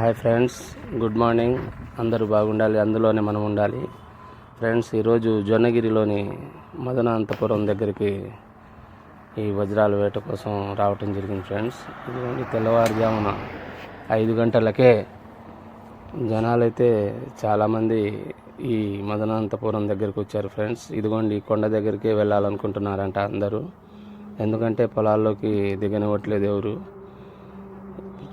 Hi friends good morning. అందరూ బాగుండాలి అందులోనే మనం ఉండాలి. ఫ్రెండ్స్ ఈరోజు జొన్నగిరిలోని మదనాంతపురం దగ్గరికి ఈ వజ్రాల వేట కోసం రావటం జరిగింది ఫ్రెండ్స్. ఇదిగోండి తెల్లవారుజామున ఐదు గంటలకే జనాలైతే చాలామంది ఈ మదనాంతపురం దగ్గరికి వచ్చారు ఫ్రెండ్స్. ఇదిగోండి ఈ కొండ దగ్గరికే వెళ్ళాలనుకుంటున్నారంట అందరూ. ఎందుకంటే పొలాల్లోకి దిగనివ్వట్లేదు ఎవరు.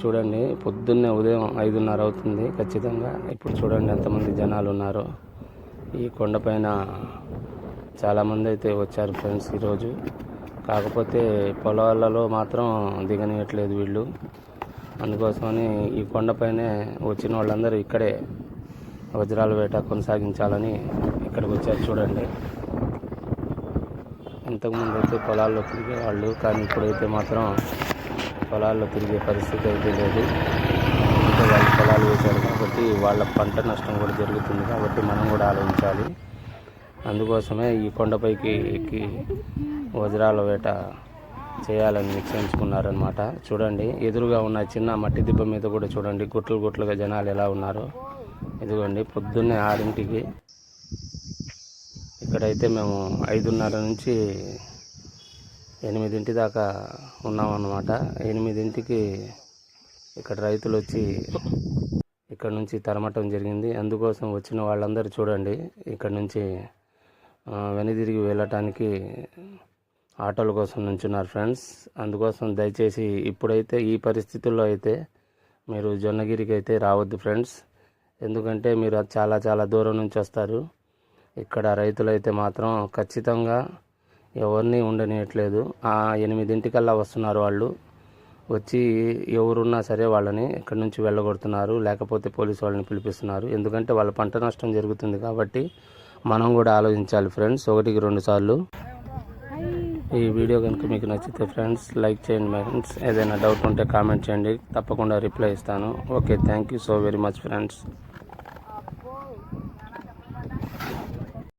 చూడండి పొద్దున్నే ఉదయం ఐదున్నర అవుతుంది ఖచ్చితంగా. ఇప్పుడు చూడండి ఎంతమంది జనాలు ఉన్నారో. ఈ కొండపైన చాలామంది అయితే వచ్చారు ఫ్రెండ్స్ ఈరోజు. కాకపోతే పొలాలలో మాత్రం దిగనియట్లేదు వీళ్ళు. అందుకోసమని ఈ కొండపైనే వచ్చిన వాళ్ళందరూ ఇక్కడే వజ్రాల వేట కొనసాగించాలని ఇక్కడికి వచ్చారు చూడండి. ఇంతకుముందు అయితే పొలాల్లో తిరిగే వాళ్ళు కానీ ఇప్పుడైతే మాత్రం పొలాల్లో తిరిగే పరిస్థితి అయితే లేదు. వాళ్ళు పొలాలు వేశారు కాబట్టి వాళ్ళ పంట నష్టం కూడా జరుగుతుంది కాబట్టి మనం కూడా ఆలోచించాలి. అందుకోసమే ఈ కొండపైకి ఎక్కి వజ్రాల వేట చేయాలని నిశ్చయించుకున్నారనమాట చూడండి ఎదురుగా ఉన్న చిన్న మట్టి దిబ్బ మీద కూడా చూడండి గుట్లు గుట్లుగా జనాలు ఎలా ఉన్నారో. ఇదిగోండి పొద్దున్నే ఆరింటికి ఇక్కడైతే మేము ఐదున్నర నుంచి ఎనిమిదింటి దాకా ఉన్నామన్నమాట. ఎనిమిదింటికి ఇక్కడ రైతులు వచ్చి ఇక్కడ నుంచి తరమటం జరిగింది. అందుకోసం వచ్చిన వాళ్ళందరూ చూడండి ఇక్కడ నుంచి వెనుదిరిగి వెళ్ళటానికి ఆటోల కోసం నుంచున్నారు ఫ్రెండ్స్. అందుకోసం దయచేసి ఇప్పుడైతే ఈ పరిస్థితుల్లో అయితే మీరు జొన్నగిరికి అయితే రావద్దు ఫ్రెండ్స్. ఎందుకంటే మీరు చాలా చాలా దూరం నుంచి వస్తారు. ఇక్కడ రైతులైతే మాత్రం ఖచ్చితంగా ఎవరిని ఉండనియట్లేదు. ఆ ఎనిమిదింటికల్లా వస్తున్నారు వాళ్ళు. వచ్చి ఎవరున్నా సరే వాళ్ళని ఇక్కడి నుంచి వెళ్ళగొడుతున్నారు లేకపోతే పోలీసు వాళ్ళని పిలిపిస్తున్నారు. ఎందుకంటే వాళ్ళ పంట నష్టం జరుగుతుంది కాబట్టి మనం కూడా ఆలోచించాలి ఫ్రెండ్స్. ఒకటికి రెండు సార్లు. ఈ వీడియో కనుక మీకు నచ్చితే ఫ్రెండ్స్ లైక్ చేయండి ఫ్రెండ్స్. ఏదైనా డౌట్ ఉంటే కామెంట్ చేయండి. తప్పకుండా రిప్లై ఇస్తాను. Okay thank you so very much friends.